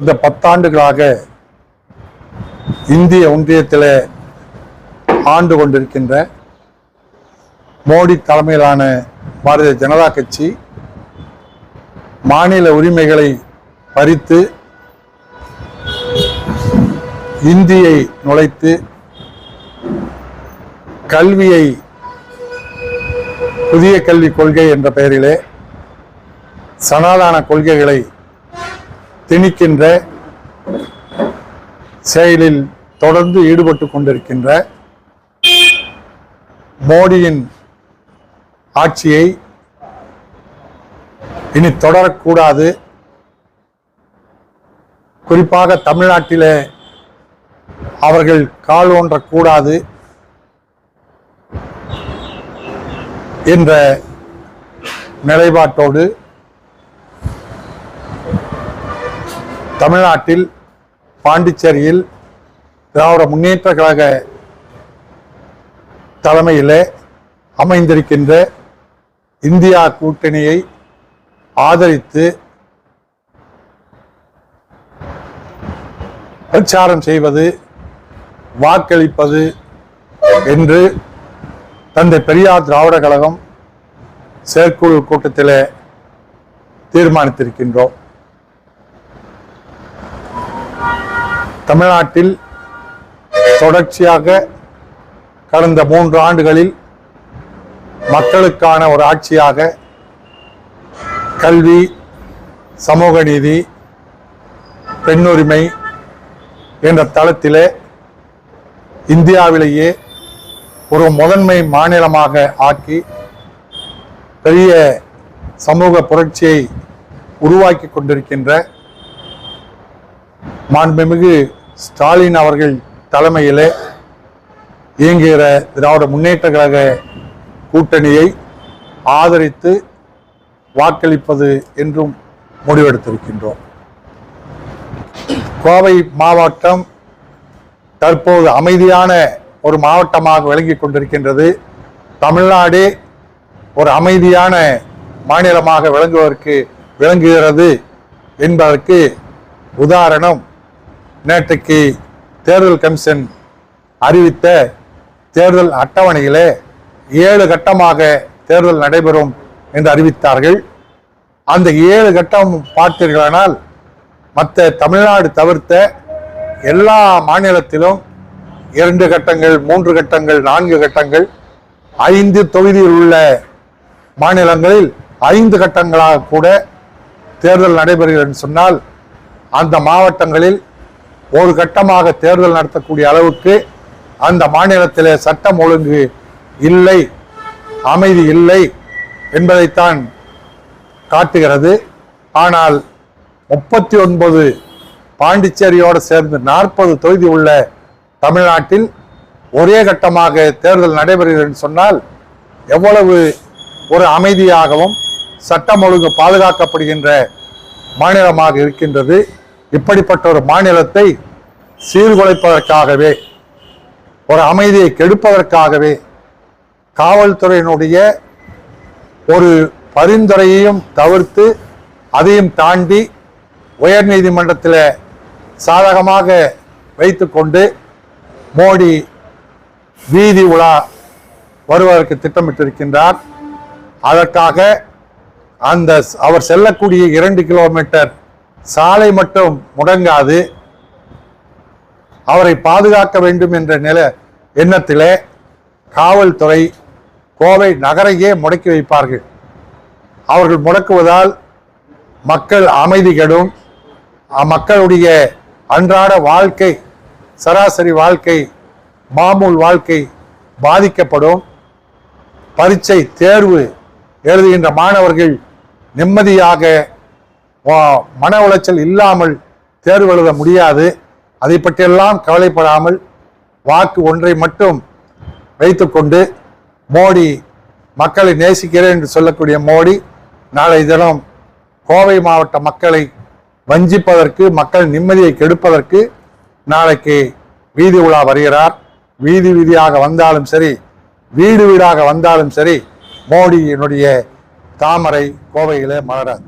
இந்த பத்தாண்டுகளாக இந்திய ஒன்றியத்தில் ஆண்டு கொண்டிருக்கின்ற மோடி தலைமையிலான பாரதிய ஜனதா கட்சி மாநில உரிமைகளை பறித்து இந்தியை நுழைத்து கல்வியை புதிய கல்விக் கொள்கை என்ற பெயரிலே சனாதான கொள்கைகளை திணிக்கின்ற செயலில் தொடர்ந்து ஈடுபட்டு கொண்டிருக்கின்ற மோடியின் ஆட்சியை இனி தொடரக்கூடாது. குறிப்பாக தமிழ்நாட்டிலே அவர்கள் கால் ஊன்றக்கூடாது என்ற நிலைப்பாட்டோடு தமிழ்நாட்டில் பாண்டிச்சேரியில் திராவிட முன்னேற்ற கழக தலைமையிலே அமைந்திருக்கின்ற இந்தியா கூட்டணியை ஆதரித்து பிரச்சாரம் செய்வது வாக்களிப்பது என்று தந்தை பெரியார் திராவிட கழகம் செயற்குழு கூட்டத்தில் தீர்மானித்திருக்கின்றோம். தமிழ்நாட்டில் தொடர்ச்சியாக கடந்த மூன்று ஆண்டுகளில் மக்களுக்கான ஒரு ஆட்சியாக கல்வி சமூக நீதி பெண்ணுரிமை என்ற தளத்திலே இந்தியாவிலேயே ஒரு முதன்மை மாநிலமாக ஆக்கி பெரிய சமூக புரட்சியை உருவாக்கி கொண்டிருக்கின்ற மாண்புமிகு ஸ்டாலின் அவர்கள் தலைமையிலே இயங்குகிற திராவிட முன்னேற்ற கழக கூட்டணியை ஆதரித்து வாக்களிப்பது என்றும் முடிவெடுத்திருக்கின்றோம். கோவை மாவட்டம் தற்போது அமைதியான ஒரு மாவட்டமாக விளங்கிக் கொண்டிருக்கின்றது. தமிழ்நாடு ஒரு அமைதியான மாநிலமாக விளங்குவதற்கு விளங்குகிறது என்பதற்கு உதாரணம் நேற்றைக்கு தேர்தல் கமிஷன் அறிவித்த தேர்தல் அட்டவணையிலே ஏழு கட்டமாக தேர்தல் நடைபெறும் என்று அறிவித்தார்கள். அந்த ஏழு கட்டம் பார்த்தீர்களானால் மற்ற தமிழ்நாடு தவிர்த்த எல்லா மாநிலத்திலும் இரண்டு கட்டங்கள் மூன்று கட்டங்கள் நான்கு கட்டங்கள் ஐந்து தொகுதியில் உள்ள மாநிலங்களில் ஐந்து கட்டங்களாக கூட தேர்தல் நடைபெறுகிறது சொன்னால் அந்த மாவட்டங்களில் ஒரு கட்டமாக தேர்தல் நடத்தக்கூடிய அளவுக்கு அந்த மாநிலத்திலே சட்டம் ஒழுங்கு இல்லை அமைதி இல்லை என்பதைத்தான் காட்டுகிறது. ஆனால் முப்பத்தி ஒன்பது பாண்டிச்சேரியோடு சேர்ந்து நாற்பது தொகுதி உள்ள தமிழ்நாட்டில் ஒரே கட்டமாக தேர்தல் நடைபெறுகிறது என்று சொன்னால் எவ்வளவு ஒரு அமைதியாகவும் சட்டம் ஒழுங்கு பாதுகாக்கப்படுகின்ற மாநிலமாக இருக்கின்றது. இப்படிப்பட்ட ஒரு மாநிலத்தை சீர்குலைப்பதற்காகவே ஒரு அமைதியை கெடுப்பதற்காகவே காவல்துறையினுடைய ஒரு பரிந்துரையையும் தவிர்த்து அதையும் தாண்டி உயர்நீதிமன்றத்தில் சாதகமாக வைத்துக்கொண்டு மோடி வீதி உலா வருவதற்கு திட்டமிட்டிருக்கின்றார். அதற்காக அந்த அவர் செல்லக்கூடிய இரண்டு கிலோமீட்டர் சாலை மட்டும் முடங்காது. அவரை பாதுகாக்க வேண்டும் என்ற நில எண்ணத்திலே காவல்துறை கோவை நகரையே முடக்கி வைப்பார்கள். அவர்கள் முடக்குவதால் மக்கள் அமைதி கெடும். மக்களுடைய அன்றாட வாழ்க்கை சராசரி வாழ்க்கை மாமூல் வாழ்க்கை பாதிக்கப்படும். பரீட்சை தேர்வு எழுதுகின்ற மாணவர்கள் நிம்மதியாக மன உளைச்சல் இல்லாமல் தேர்வு எழுத முடியாது. அதை பற்றியெல்லாம் கவலைப்படாமல் வாக்கு ஒன்றை மட்டும் வைத்துக்கொண்டு மோடி மக்களை நேசிக்கிறேன் என்று சொல்லக்கூடிய மோடி நாளை தினம் கோவை மாவட்ட மக்களை வஞ்சிப்பதற்கு மக்கள் நிம்மதியை கெடுப்பதற்கு நாளைக்கு வீதி உலா வருகிறார். வீதி வீதியாக வந்தாலும் சரி வீடு வீடாக வந்தாலும் சரி மோடியினுடைய தாமரை கோவையிலே மலராது.